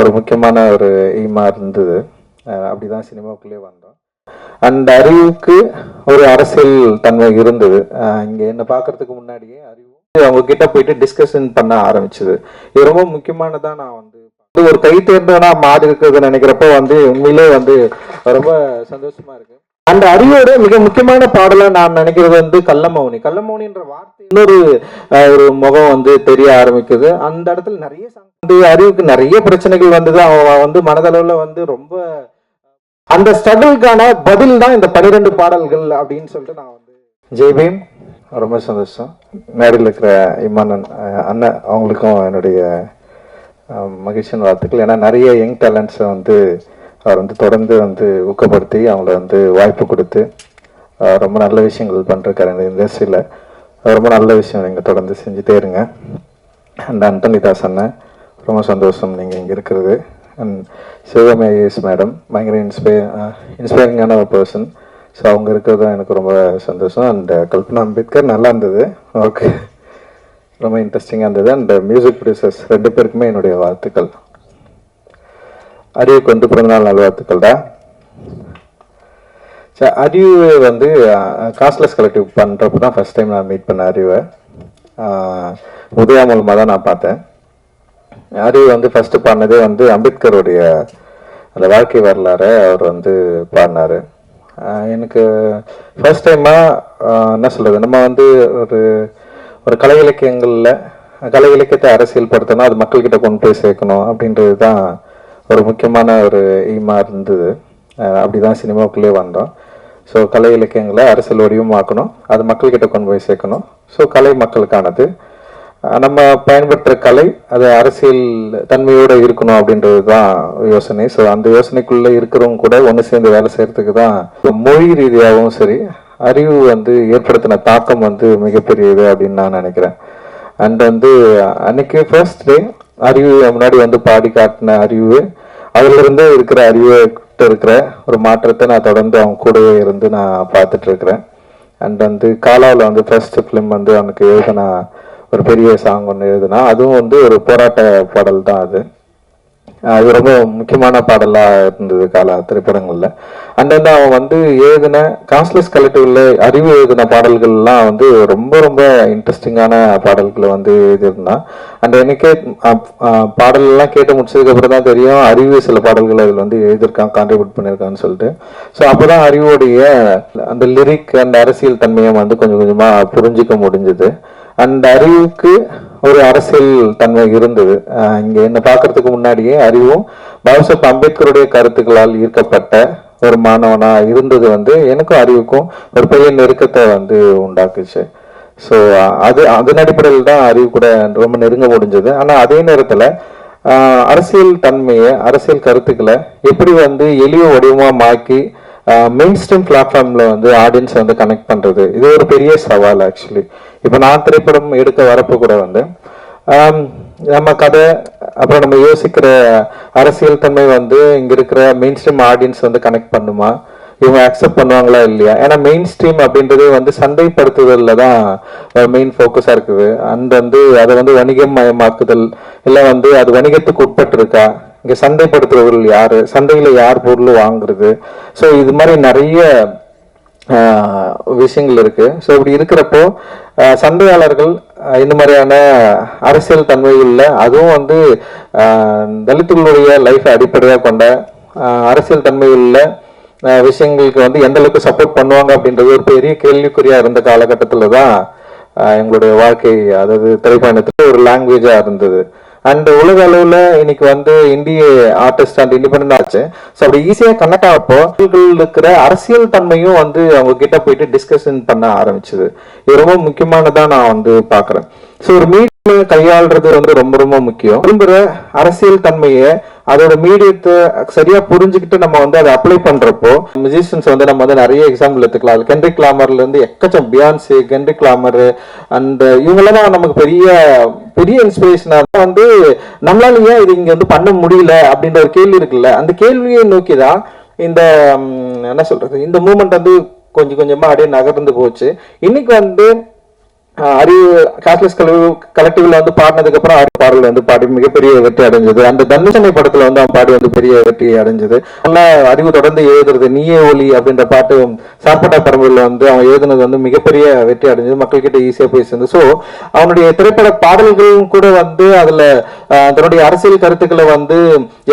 ஒரு முக்கியமான ஒரு எய்மா இருந்தது. அப்படிதான் சினிமாவுக்குள்ளேயே வந்தோம். அந்த அறிவுக்கு ஒரு அரசியல் தன்மை இருந்தது. அஹ் இங்க என்ன பார்க்கறதுக்கு முன்னாடியே அறிவு அவங்க கிட்ட போயிட்டு டிஸ்கஷன் பண்ண ஆரம்பிச்சது. இது ரொம்ப முக்கியமானதா நான் வந்து ஒரு கை தேர்ந்தவனா மாறி இருக்கிறது நினைக்கிறப்போ வந்து உண்மையிலே வந்து ரொம்ப சந்தோஷமா இருக்கு. அந்த அறிவோட மிக முக்கியமான பாடலா நான் நினைக்கிறது வந்து கள்ளமௌனி. கள்ளமௌனின்ற வார்த்தை இன்னொரு ஒரு முகம் வந்து தெரிய ஆரம்பிக்குது. அந்த இடத்துல நிறைய song அறிவுக்கு நிறைய பிரச்சனைகள் வந்தது. அவன் வந்து மனதளவுல வந்து ரொம்ப அந்த ஸ்ட்ரகிள்கான பதில் தான் இந்த பனிரெண்டு பாடல்கள் அப்படின்னு சொல்லிட்டு நான் வந்து ஜெய்பீம் ரொம்ப சந்தோஷம். மேடையில் இருக்கிற இம்மானன் அண்ணன் அவங்களுக்கும் என்னுடைய மகிழ்ச்சியின் மகிழ்ச்சியான வாழ்த்துக்கள். ஏன்னா நிறைய யங் டேலண்ட்ஸை வந்து அவர் வந்து தொடர்ந்து வந்து ஊக்கப்படுத்தி அவங்கள வந்து வாய்ப்பு கொடுத்து ரொம்ப நல்ல விஷயங்கள் பண்ணிருக்காரு இந்த இண்டஸ்ட்ரியில். ரொம்ப நல்ல விஷயம் நீங்கள் தொடர்ந்து செஞ்சுட்டே இருங்க. அண்ட் அந்தனிதாஸ் அண்ணன். ரொம்ப சந்தோஷம் நீங்கள் இங்கே இருக்கிறது. அண்ட் சிவகாமி மேடம் பயங்கர இன்ஸ்பை இன்ஸ்பைரிங்கான ஒரு பர்சன் ஸோ அவங்க இருக்கிறது தான் எனக்கு ரொம்ப சந்தோஷம். அண்ட் uh, கல்பனா அம்பேத்கர் நல்லா இருந்தது. ஓகே ரொம்ப இன்ட்ரெஸ்டிங்காக இருந்தது. அண்ட் மியூசிக் ப்ரொடியூசர்ஸ் ரெண்டு பேருக்குமே என்னுடைய வாழ்த்துக்கள். அரியுக்கு வந்து பிறந்தநாள் நல்வாழ்த்துக்கள்டா சரி அறிவு வந்து காஸ்ட்லெஸ் கலெக்டிவ் பண்ணுறப்ப தான் ஃபர்ஸ்ட் டைம் நான் மீட் பண்ண அறிவை உதயா மூலமாக தான் நான் பார்த்தேன். அது வந்து ஃபர்ஸ்ட் பாடினதே வந்து அம்பேத்கருடைய அந்த வாழ்க்கை வரலாறை அவர் வந்து பாடினாரு. எனக்கு ஃபர்ஸ்ட் டைமாக என்ன சொல்றது நம்ம வந்து ஒரு ஒரு கலை இலக்கியங்களில் கலை இலக்கியத்தை அரசியல் படுத்தணும் அது மக்கள்கிட்ட கொண்டு போய் சேர்க்கணும் அப்படின்றது தான் ஒரு முக்கியமான ஒரு எய்மா இருந்தது. அப்படிதான் சினிமாவுக்குள்ளே வந்தோம். ஸோ கலை இலக்கியங்களை அரசியல் வடிவமாக்கணும் அது மக்கள்கிட்ட கொண்டு போய் சேர்க்கணும். ஸோ கலை மக்களுக்கானது. நம்ம பயன்படுத்துகிற கலை அது அரசியல் தன்மையோட இருக்கணும் அப்படின்றது தான் யோசனை. ஸோ அந்த யோசனைக்குள்ளே இருக்கிறவங்க கூட ஒன்று சேர்ந்து வேலை செய்யறதுக்கு தான் மொழி ரீதியாகவும் சரி அறிவு வந்து ஏற்படுத்தின தாக்கம் வந்து மிகப்பெரியது அப்படின்னு நான் நினைக்கிறேன். அண்ட் வந்து அன்னைக்கு ஃபர்ஸ்ட் டே அறிவு முன்னாடி வந்து பாடி காட்டின அறிவு அதுலேருந்து இருக்கிற அறிவு கிட்ட இருக்கிற ஒரு மாற்றத்தை நான் தொடர்ந்து அவங்க கூடவே இருந்து நான் பார்த்துட்டு இருக்கிறேன். அண்ட் வந்து காலாவில் வந்து ஃபர்ஸ்ட் ஃபிலிம் வந்து அவனுக்கு எழுதின ஒரு பெரிய சாங் ஒன்று எழுதுனா அதுவும் வந்து ஒரு போராட்ட பாடல் தான் அது. அது ரொம்ப முக்கியமான பாடலாக இருந்தது காலா திரைப்படங்களில். அண்ட் அவன் வந்து எழுதின காஸ்ட்லெஸ் கலெக்டிவ்ல அறிவு எழுதின பாடல்கள்லாம் வந்து ரொம்ப ரொம்ப இன்ட்ரெஸ்டிங்கான பாடல்களை வந்து எழுதியிருந்தான். அண்ட் எனக்கே அஹ், பாடலெல்லாம் கேட்டு முடிச்சதுக்கப்புறம் தான் தெரியும் அறிவு சில பாடல்கள் அதில் வந்து எழுதியிருக்கான் கான்ட்ரிபியூட் பண்ணியிருக்கான்னு சொல்லிட்டு. ஸோ அப்போதான் அறிவோடைய அந்த லிரிக் அந்த அரசியல் தன்மையை வந்து கொஞ்சம் கொஞ்சமாக புரிஞ்சிக்க முடிஞ்சது. அந்த அறிவுக்கு ஒரு அரசியல் தன்மை இருந்தது. இங்கே இங்க என்ன பார்க்கறதுக்கு முன்னாடியே அறிவும் பாபாசாஹ் அம்பேத்கருடைய கருத்துக்களால் ஈர்க்கப்பட்ட ஒரு மாணவனா இருந்தது வந்து எனக்கும் அறிவுக்கும் ஒரு பெரிய நெருக்கத்தை வந்து உண்டாக்குச்சு. ஸோ அது அதன் அடிப்படையில் தான் அறிவு கூட ரொம்ப நெருங்க முடிஞ்சது. ஆனால் அதே நேரத்தில் அரசியல் தன்மையை அரசியல் கருத்துக்களை எப்படி வந்து எளிய வடிவமாக மாக்கி மெயின் ஸ்ட்ரீம் பிளாட்ஃபார்ம்ல வந்து ஆடியன்ஸ் வந்து கனெக்ட் பண்றது. இது ஒரு பெரிய சவால் ஆக்சுவலி இப்போ நான் திரைப்படம் எடுக்க வரப்போ கூட வந்து நம்ம கதை அப்புறம் நம்ம யோசிக்கிற அரசியல் தன்மை வந்து இங்க இருக்கிற மெயின் ஸ்ட்ரீம் ஆடியன்ஸ் வந்து கனெக்ட் பண்ணுமா? இவங்க அக்செப்ட் பண்ணுவாங்களா இல்லையா? ஏன்னா மெயின் ஸ்ட்ரீம் அப்படின்றது வந்து சந்தைப்படுத்துதல்ல தான் மெயின் ஃபோக்கஸா இருக்குது. அந்த வந்து அதை வந்து வணிகம் மயமாக்குதல் இல்லை வந்து அது வணிகத்துக்கு உட்பட்டு இருக்கா இங்க சந்தைப்படுத்துறவர்கள் யாரு? சந்தையில யார் பொருள் வாங்குறது? ஸோ இது மாதிரி நிறைய விஷயங்கள் இருக்கு. ஸோ இப்படி இருக்கிறப்போ சந்தையாளர்கள் இந்த மாதிரியான அரசியல் தன்மைகள்ல அதுவும் வந்து தலித்துகளுடைய லைஃபை அடிப்படையாக கொண்ட அரசியல் தன்மைகள்ல விஷயங்களுக்கு வந்து எந்த அளவுக்கு சப்போர்ட் பண்ணுவாங்க அப்படின்றது ஒரு பெரிய கேள்விக்குறியா இருந்த காலகட்டத்தில் தான் எங்களுடைய வாழ்க்கை அதாவது திரைப்பயணத்துக்கு ஒரு லாங்குவேஜா இருந்தது. அண்ட் உலக அளவில் இன்னைக்கு வந்து இந்திய ஆர்டிஸ்ட் அண்ட் இண்டிபெண்ட் ஆச்சு ஸோ அப்படி ஈஸியா கனெக்ட் ஆகப்போ இருக்கிற அரசியல் தன்மையும் வந்து அவங்க கிட்ட போயிட்டு டிஸ்கஷன் பண்ண ஆரம்பிச்சது. இது ரொம்ப முக்கியமானதா நான் வந்து பார்க்குறேன் ஸோ ஒரு மீடியம் கையாளுறது வந்து ரொம்ப ரொம்ப முக்கியம். விரும்புற அரசியல் தன்மையை அதோட மீடியத்தை சரியா புரிஞ்சுக்கிட்டு நம்ம வந்து அதை அப்ளை பண்றப்போ மியூசிஷியன்ஸ் வந்து நம்ம வந்து நிறைய எக்ஸாம்பிள் எடுத்துக்கலாம். அது கென்ட்ரி கிளாமர்ல இருந்து எக்கச்சம் பியான்சி கென்ட்ரி கிளாமர் அண்ட் இவங்களெல்லாம் நமக்கு பெரிய பெரிய இன்ஸ்பிரேஷனா வந்து நம்மளால ஏன் இது இங்க வந்து பண்ண முடியல அப்படின்ற ஒரு கேள்வி இருக்குல்ல? அந்த கேள்வியை நோக்கி தான் இந்த என்ன சொல்றது? இந்த மூமெண்ட் வந்து கொஞ்சம் கொஞ்சமா அப்படியே நகர்ந்து போச்சு. இன்னைக்கு வந்து ஆஹ் அறிவு காஸ்ட்லெஸ் கலெக்டிவ்ல வந்து பாடினதுக்கு அப்புறம் அறிவு பாடல் வந்து பாடி மிகப்பெரிய வெற்றி அடைஞ்சது. அந்த தனுஷனை படத்துல வந்து அவன் பாடி வந்து பெரிய வெற்றி அடைஞ்சது. ஆனா அறிவு தொடர்ந்து எழுதுறது நீயே ஒலி அப்படின்ற பாட்டு சாப்பாட்டா பரம்பரையில் வந்து அவன் எழுதுனது வந்து மிகப்பெரிய வெற்றி அடைஞ்சது. மக்கள்கிட்ட ஈஸியா போய் சேர்ந்து ஸோ அவனுடைய திரைப்பட பாடல்களும் கூட வந்து அதுல தன்னுடைய அரசியல் கருத்துக்களை வந்து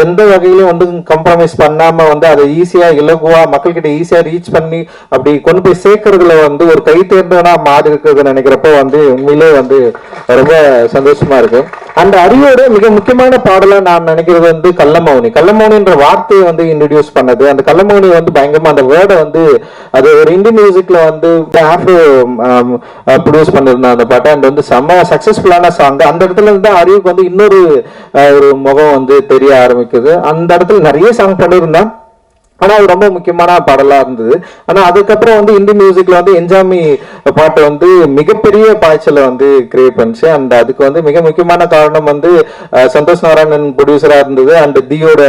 எந்த வகையிலும் வந்து கம்ப்ரமைஸ் பண்ணாம வந்து அதை ஈஸியா இலகுவா மக்கள்கிட்ட ஈஸியா ரீச் பண்ணி அப்படி கொண்டு போய் சேர்க்கறதுல வந்து ஒரு கை தேர்ந்தவனா மாறி இருக்கிறது நினைக்கிறப்ப வந்து உண்மையிலே வந்து ரொம்ப சந்தோஷமா இருக்கு. அந்த அரியோட மிக முக்கியமான பாடலா நான் நினைக்கிறது வந்து கள்ளமௌனி. கள்ளமௌனின்ற வார்த்தையை வந்து இன்ட்ரடியூஸ் பண்ணது. அந்த கள்ளமௌனி வந்து பயங்கரமா அந்த வேர்டை வந்து அது ஒரு இந்தியன் மியூசிக்ல வந்து ஆஃப்ரோ ப்ரொடியூஸ் பண்ணிருந்தேன் அந்த பாட்டை. அந்த வந்து செம்ம சக்சஸ்ஃபுல்லான சாங் அந்த இடத்துல இருந்து தான் வந்து இன்னொரு ஒரு முகம் வந்து தெரிய ஆரம்பிக்குது. அந்த இடத்துல நிறைய சாங் பண்ணியிருந்தேன் ஆனா அது ரொம்ப முக்கியமான பாடலா இருந்தது. ஆனா அதுக்கப்புறம் வந்து இந்தி மியூசிக்ல வந்து என்ஜாமி பாட்டு வந்து மிகப்பெரிய பாய்ச்சலை வந்து கிரியேட் பண்ணுச்சு. அண்ட் அதுக்கு வந்து மிக முக்கியமான காரணம் வந்து சந்தோஷ் நாராயணன் ப்ரொடியூசரா இருந்தது. அண்ட் தியோட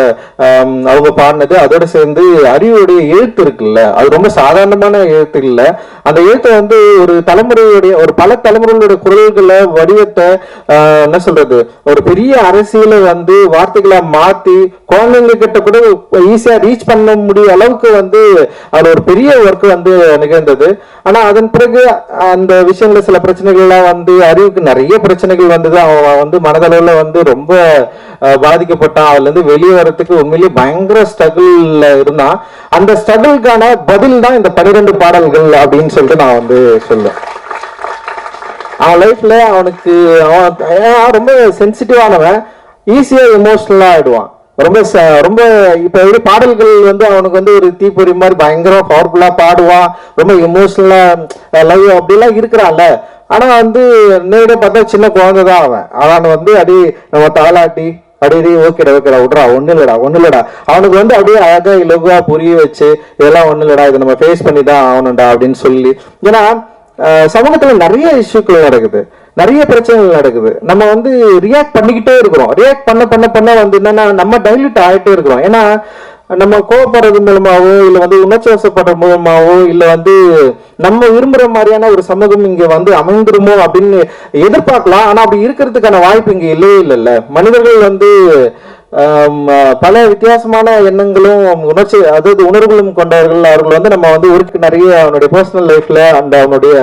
அவங்க பாடினது. அதோட சேர்ந்து அறிவுடைய எழுத்து இருக்குல்ல அது ரொம்ப சாதாரணமான எழுத்து இல்ல. அந்த எழுத்தை வந்து ஒரு தலைமுறையுடைய ஒரு பல தலைமுறைகளுடைய குரல்களை வடிவத்தை என்ன சொல்றது ஒரு பெரிய அரசியலை வந்து வார்த்தைகளை மாத்தி குழந்தைங்க கிட்ட கூட ஈஸியா ரீச் பண்ண முடிய அளவுக்கு வந்து அது ஒரு பெரிய ஒர்க் வந்து நிகழ்ந்தது. ஆனா அதன் பிறகு அந்த விஷயங்கள சில பிரச்சனைகள் எல்லாம் வந்து அறிவுக்கு நிறைய பிரச்சனைகள் வந்தது. அவன் வந்து மனதளவுல வந்து ரொம்ப பாதிக்கப்பட்டான். அதுல இருந்து வெளியே வரதுக்கு உண்மையிலேயே பயங்கர ஸ்ட்ரகிள்ல இருந்தான். அந்த ஸ்ட்ரகிள்கான பதில் தான் இந்த பன்னிரெண்டு பாடல்கள் அப்படின்னு சொல்லிட்டு நான் வந்து சொல்லுவேன் அவன் லைஃப்ல அவனுக்கு அவன் அவன் ரொம்ப சென்சிட்டிவானவன் ஈஸியா எமோஷனலா ஆயிடுவான். ரொம்ப ச- ரொம்ப இப்ப எப்படி பாடல்கள் வந்து அவனுக்கு வந்து ஒரு தீப்பொறி மாதிரி பயங்கர பவர்ஃபுல்லா பாடுவான் ரொம்ப எமோஷனலா லவ் அப்படிலாம் இருக்கிறான்ல. ஆனா வந்து நேரடியா பார்த்தா சின்ன குழந்தை தான் அவன். அவன் வந்து அடி நம்ம தாளாட்டி அடி ஓகேடா ஓகேடா விட்றா ஒண்ணு இல்லடா ஒண்ணு இல்லடா. அவனுக்கு வந்து அப்படியே அழகா இலகுவா புரிய வச்சு இதெல்லாம் ஒண்ணு இல்லடா இதை நம்ம ஃபேஸ் பண்ணி தான் ஆகணும்டா அப்படின்னு சொல்லி. ஏன்னா சமூகத்தில் சமூகத்துல நிறைய இஷ்யூக்கள் நடக்குது. நிறைய பிரச்சனைகள் நடக்குது. நம்ம வந்து ரியாக்ட் பண்ணிக்கிட்டே இருக்கிறோம். ரியாக்ட் பண்ண பண்ண பண்ண வந்து என்னன்னா நம்ம டைல்யூட் ஆகிட்டே இருக்கிறோம். ஏன்னா நம்ம கோவப்படுறது மூலமாவோ இல்லை வந்து உணர்ச்சிவசப்படுற மூலமாகவோ மூலமாவோ வந்து நம்ம விரும்புகிற மாதிரியான ஒரு சமூகம் இங்கே வந்து அமைந்துருமோ அப்படின்னு எதிர்பார்க்கலாம். ஆனால் அப்படி இருக்கிறதுக்கான வாய்ப்பு இங்கே இல்லவே இல்லைல்ல. மனிதர்கள் வந்து பல வித்தியாசமான எண்ணங்களும் உணர்ச்சி அதாவது உணர்வுகளும் கொண்டவர்கள். அவர்கள் வந்து நம்ம வந்து ஒரு நிறைய அவனுடைய பர்சனல் லைஃப்ல அந்த அவனுடைய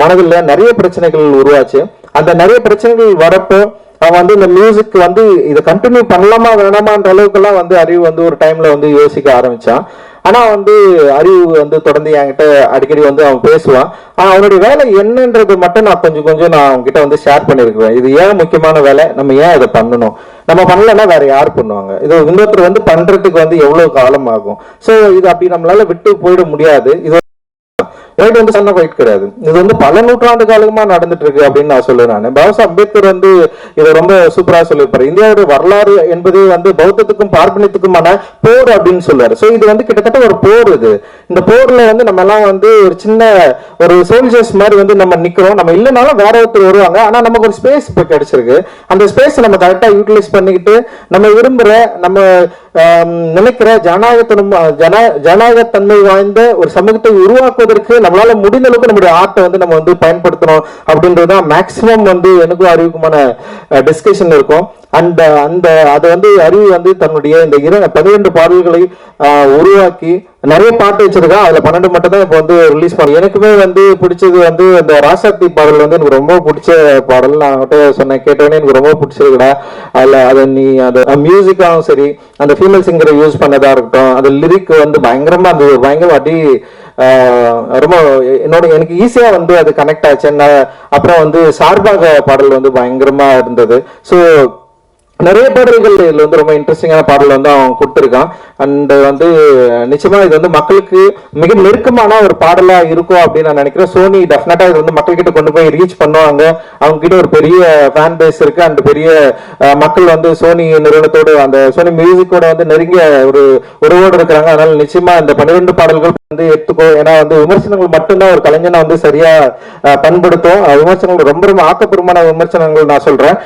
மனதில் நிறைய பிரச்சனைகள் உருவாச்சு. அந்த நிறைய பிரச்சனைகள் வரப்போ அவன் வந்து இந்த மியூசிக் வந்து இதை கண்டினியூ பண்ணலாமா வேணாமான்ற அளவுக்குலாம் வந்து அறிவு வந்து ஒரு டைம்ல வந்து யோசிக்க ஆரம்பிச்சான். ஆனா வந்து அறிவு வந்து தொடர்ந்து என்கிட்ட அடிக்கடி வந்து அவன் பேசுவான். ஆனா அவனுடைய வேலை என்னன்றது மட்டும் நான் கொஞ்சம் கொஞ்சம் நான் அவன்கிட்ட வந்து ஷேர் பண்ணிருக்கிறேன் இது ஏன் முக்கியமான வேலை? நம்ம ஏன் இதை பண்ணணும்? நம்ம பண்ணலன்னா வேற யார் பண்ணுவாங்க? இது இன்னொருத்தர் வந்து பண்றதுக்கு வந்து எவ்வளவு காலம் ஆகும்? ஸோ இது அப்படி நம்மளால விட்டு போயிட முடியாது. இது ரைட் வந்து சன்ன ஃபைட் கிடையாது? இது வந்து பல நூற்றாண்டு காலமா நடந்துட்டு இருக்கு அப்படின்னு நான் சொல்லுறேன் நான். பாபா அம்பேத்கர் வந்து இதை ரொம்ப சூப்பரா சொல்லியிருப்பாரு. இந்தியாவுடைய வரலாறு என்பது வந்து பௌத்தத்துக்கும் பார்ப்பனியத்துக்குமான போர் அப்படின்னு சொல்லுவாரு சோ இது வந்து கிட்டத்தட்ட ஒரு போர் இது. இந்த போர்ல வந்து நம்ம எல்லாம் வந்து ஒரு சின்ன ஒரு சோல்ஜர்ஸ் மாதிரி வந்து நம்ம நிக்கிறோம். நம்ம இல்லைனாலும் வேற ஒருத்தர் வருவாங்க. ஆனா நமக்கு ஒரு ஸ்பேஸ் இப்ப கிடைச்சிருக்கு. அந்த ஸ்பேஸ் நம்ம கரெக்டா யூட்டிலைஸ் பண்ணிக்கிட்டு நம்ம விரும்புற நம்ம நினைக்கிற ஜனநாயகத்தனம் ஜன ஜனநாயகத்தன்மை வாய்ந்த ஒரு சமூகத்தை உருவாக்குவதற்கு நம்மளால முடிந்த அளவுக்கு நம்முடைய ஆர்ட்டை வந்து நம்ம வந்து பயன்படுத்தணும் அப்படின்றதுதான் மேக்சிமம் வந்து எனக்கும் அறிவுக்குமான டிஸ்கஷன் இருக்கும். அந்த அந்த அதை வந்து அறிவு வந்து தன்னுடைய இந்த இரு பன்னிரெண்டு பாடல்களை உருவாக்கி நிறைய பாட்டு வச்சிருக்கா. அதுல பன்னெண்டு மட்டும் தான் இப்போ வந்து ரிலீஸ் பண்ணி எனக்குமே வந்து பிடிச்சது வந்து அந்த ராசாத்தி பாடல் வந்து எனக்கு ரொம்ப பிடிச்ச பாடல் நான் அவன்கிட்ட சொன்னேன். கேட்டோன்னே எனக்கு ரொம்ப பிடிச்சிருக்குடா அதுல அதை நீ அந்த மியூசிக்காகவும் சரி அந்த ஃபீமேல் சிங்கரை யூஸ் பண்ணதா இருக்கட்டும் அந்த லிரிக் வந்து பயங்கரமா அந்த பயங்கரமா அடி ரொம்ப என்னோட எனக்கு ஈஸியா வந்து அது கனெக்ட் ஆச்சு. என்ன அப்புறம் வந்து சார்பாக பாடல் வந்து பயங்கரமா இருந்தது. ஸோ நிறைய பாடல்கள் இதில் வந்து ரொம்ப இன்ட்ரெஸ்டிங்கான பாடல் வந்து அவன் கொடுத்துருக்கான். அண்ட் வந்து நிச்சயமா இது வந்து மக்களுக்கு மிக நெருக்கமான ஒரு பாடலா இருக்கும் அப்படின்னு நான் நினைக்கிறேன். சோனி டெஃபினட்டா இது வந்து மக்கள்கிட்ட கொண்டு போய் ரீச் பண்ணுவாங்க. அவங்க கிட்ட ஒரு பெரிய ஃபேன் பேஸ் இருக்கு. அண்ட் பெரிய மக்கள் வந்து சோனி நிறுவனத்தோடு அந்த சோனி மியூசிக்கோட வந்து நெருங்கிய ஒரு உறவோடு இருக்கிறாங்க. அதனால நிச்சயமா இந்த பன்னிரெண்டு பாடல்கள் வந்து எடுத்துக்கோ. ஏன்னா வந்து விமர்சனங்கள் மட்டும்தான் ஒரு கலைஞனை வந்து சரியா பண்படுத்தும். விமர்சனங்கள் ரொம்ப ரொம்ப ஆக்கப்பூர்வமான விமர்சனங்கள் நான் சொல்றேன்.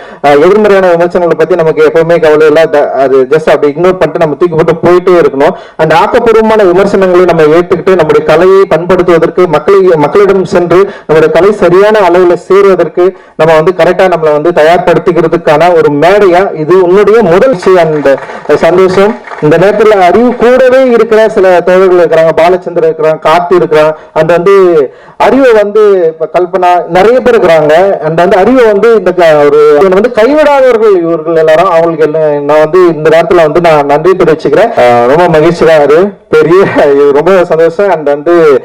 எதிர்மறையான விமர்சனங்களை பத்தி நமக்கு எப்பவுமே கவலை இல்ல. த- அது ஜஸ்ட் அப்படி இக்னோர் பண்ணிட்டு நம்ம தூக்கி போட்டு போயிட்டே இருக்கணும். அந்த ஆக்கப்பூர்வமான விமர்சனங்களை நம்ம ஏற்றுக்கிட்டு நம்முடைய கலையை பண்படுத்துவதற்கு மக்களை மக்களிடம் சென்று நம்முடைய கலை சரியான அளவுல சேருவதற்கு நம்ம வந்து கரெக்டா நம்மளை வந்து தயார்படுத்திக்கிறதுக்கான ஒரு மேடையா இது உன்னுடைய முதல் அந்த சந்தோஷம். இந்த நேரத்துல அறிவு கூடவே இருக்கிற சில தோழர்கள் இருக்கிறாங்க. பாலச்சந்திரன் இருக்கிறாங்க கார்த்தி இருக்கிறான். அந்த வந்து அறிவை வந்து இப்ப கல்பனா நிறைய பேர் இருக்கிறாங்க. அந்த வந்து அறிவை வந்து இந்த க- ஒரு வந்து கைவிடாதவர்கள் இவர்கள் எல்லாரும். அவங்களுக்கு என்ன நான் வந்து இந்த நேரத்துல வந்து நான் நன்றி தெரிவிச்சுக்கிறேன். ரொம்ப மகிழ்ச்சியா இரு பெரிய ரொம்ப சந்தோஷம். அண்ட் வந்து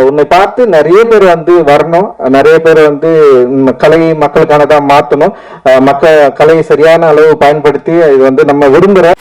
உன்னை பார்த்து நிறைய பேர் வந்து வரணும். நிறைய பேர் வந்து ம், கலை மக்களுக்கானதா மாத்தணும். மக்கள் கலையை சரியான அளவு பயன்படுத்தி இது வந்து நம்ம விரும்புகிறோம்